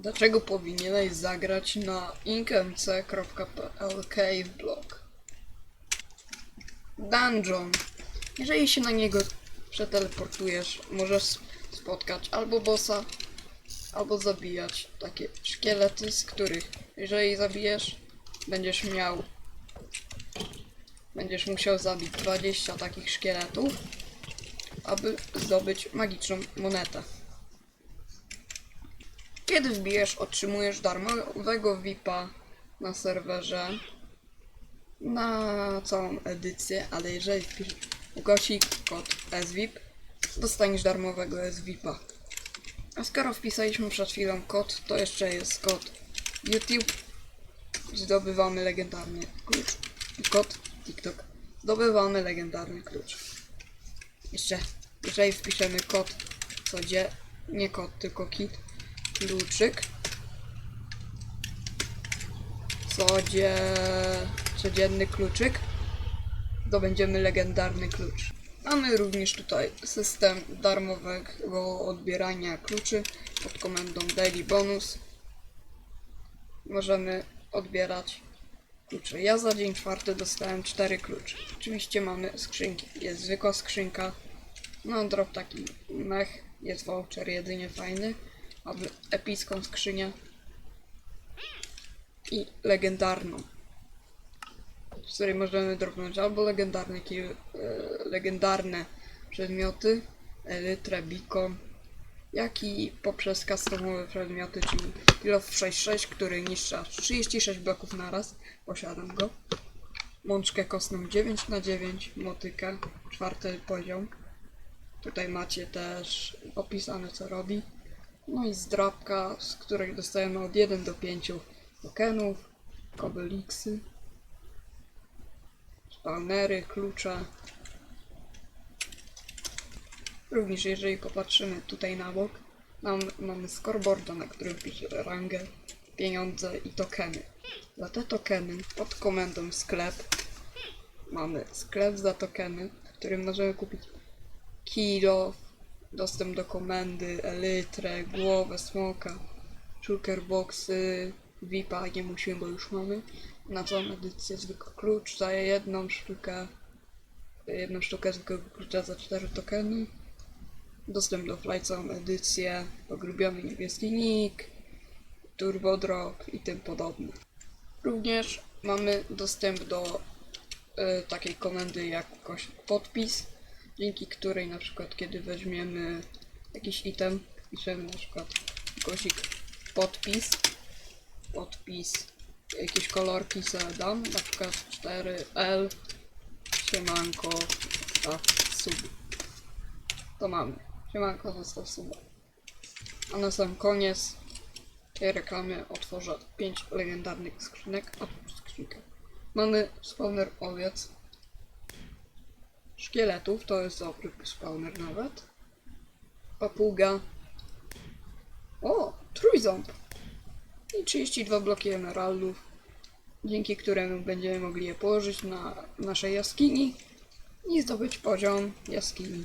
Dlaczego powinieneś zagrać na inkmc.pl cave block? Dungeon. Jeżeli się na niego przeteleportujesz, możesz spotkać albo bossa, albo zabijać takie szkielety, z których jeżeli zabijesz, będziesz miał będziesz musiał zabić 20 takich szkieletów, aby zdobyć magiczną monetę. Kiedy wbijesz, otrzymujesz darmowego VIPa na serwerze na całą edycję, ale jeżeli wpiszesz ukośnik kod SVIP, dostaniesz darmowego SVIPa. A skoro wpisaliśmy przed chwilą kod, to jeszcze jest kod YouTube. Zdobywamy legendarny klucz. I kod TikTok. Zdobywamy legendarny klucz. Jeszcze, jeżeli wpiszemy kod, co nie kod, tylko kit, kluczyk. Codzie, codzienny kluczyk. Zdobędziemy legendarny klucz. Mamy również tutaj system darmowego odbierania kluczy pod komendą Daily Bonus. Możemy odbierać klucze. Ja za dzień czwarty dostałem cztery klucze. Oczywiście mamy skrzynki. Jest zwykła skrzynka. No drop taki mech. Jest voucher jedynie fajny. Mamy epicką skrzynię. I legendarną. Z której możemy dropnąć albo legendarne, e, legendarne przedmioty, elytrę, beacon, jak i poprzez customowe przedmioty, czyli Kill of 6.6, który niszczy aż 36 bloków naraz, posiadam go. Mączkę kostną 9 na 9 motykę, czwarty poziom. Tutaj macie też opisane co robi. No i zdrabka, z której dostajemy od 1 do 5 tokenów, kobeliksy, spawnery, klucze. Również jeżeli popatrzymy tutaj na bok, mam, mamy scoreboarda, na którym pisze rangę, pieniądze i tokeny. Za te tokeny pod komendą sklep mamy sklep za tokeny, w którym możemy kupić kilo, dostęp do komendy, elytrę, głowę, smoka, shulker boxy, VIPa nie musimy, bo już mamy. Na całą edycję zwykły klucz za jedną sztukę, jedną sztukę zwykłego klucza za cztery tokeny. Dostęp do Flight całą edycję, pogrubiony niebieski nick, turbo drop i tym podobne. Również mamy dostęp do y, takiej komendy jak podpis, dzięki której na przykład kiedy weźmiemy jakiś item, piszemy na przykład gosik podpis, podpis, jakieś kolorki sobie dam, na przykład 4L, siemanko, tak, sub. To mamy. Siemanko, zostaw suba. A na sam koniec tej reklamy otworzę 5 legendarnych skrzynek, a tu skrzynkę. Mamy spawner owiec, szkieletów, to jest dobry spawner nawet, papuga, o, trójząb. I 32 bloki emeraldów, dzięki któremu będziemy mogli je położyć na naszej jaskini i zdobyć poziom jaskini.